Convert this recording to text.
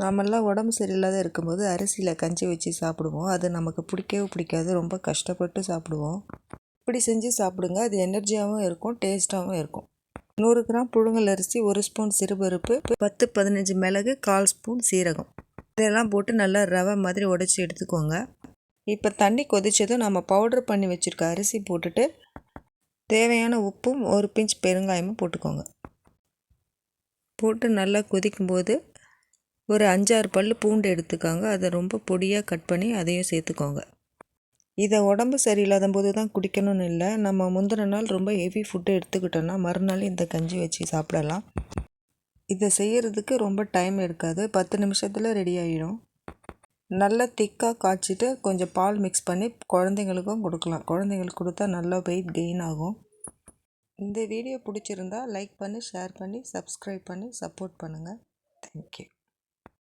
நாமெல்லாம் உடம்பு சரியில்லாத இருக்கும்போது அரிசியில் கஞ்சி வச்சு சாப்பிடுவோம். அது நமக்கு பிடிக்கவே பிடிக்காது. ரொம்ப கஷ்டப்பட்டு சாப்பிடுவோம். இப்படி செஞ்சு சாப்பிடுங்க. அது எனர்ஜியாகவும் இருக்கும் டேஸ்ட்டாகவும் இருக்கும். நூறு கிராம் புழுங்கல் அரிசி ஒரு ஸ்பூன் சிறுபருப்பு பத்து பதினஞ்சு மிளகு கால் ஸ்பூன் சீரகம். இதெல்லாம் போட்டு நல்லா ரவை மாதிரி உடச்சி எடுத்துக்கோங்க. இப்போ தண்ணி கொதித்ததும் நம்ம பவுடர் பண்ணி வச்சுருக்க அரிசி போட்டுட்டு தேவையான உப்பும் ஒரு பிஞ்ச் பெருங்காயமும் போட்டுக்கோங்க. போட்டு நல்லா கொதிக்கும்போது ஒரு அஞ்சாறு பல் பூண்டு எடுத்துக்கோங்க. அதை ரொம்ப பொடியாக கட் பண்ணி அதையும் சேர்த்துக்கோங்க. இதை உடம்பு சரியில்லாத போது தான் குடிக்கணும்னு இல்லை. நம்ம முந்தின நாள் ரொம்ப ஹெவி ஃபுட்டு எடுத்துக்கிட்டோன்னா மறுநாள் இந்த கஞ்சி வச்சு சாப்பிடலாம். இதை செய்கிறதுக்கு ரொம்ப டைம் எடுக்காது. பத்து நிமிஷத்தில் ரெடி ஆகிடும் நல்லா திக்காக காய்ச்சிட்டு கொஞ்சம் பால் மிக்ஸ் பண்ணி குழந்தைங்களுக்கும் கொடுக்கலாம். குழந்தைங்களுக்கு கொடுத்தா நல்லா வெயிட் கெயின் ஆகும். இந்த வீடியோ பிடிச்சிருந்தா லைக் பண்ணி ஷேர் பண்ணி சப்ஸ்கிரைப் பண்ணி சப்போர்ட் பண்ணுங்கள் தேங்க்யூ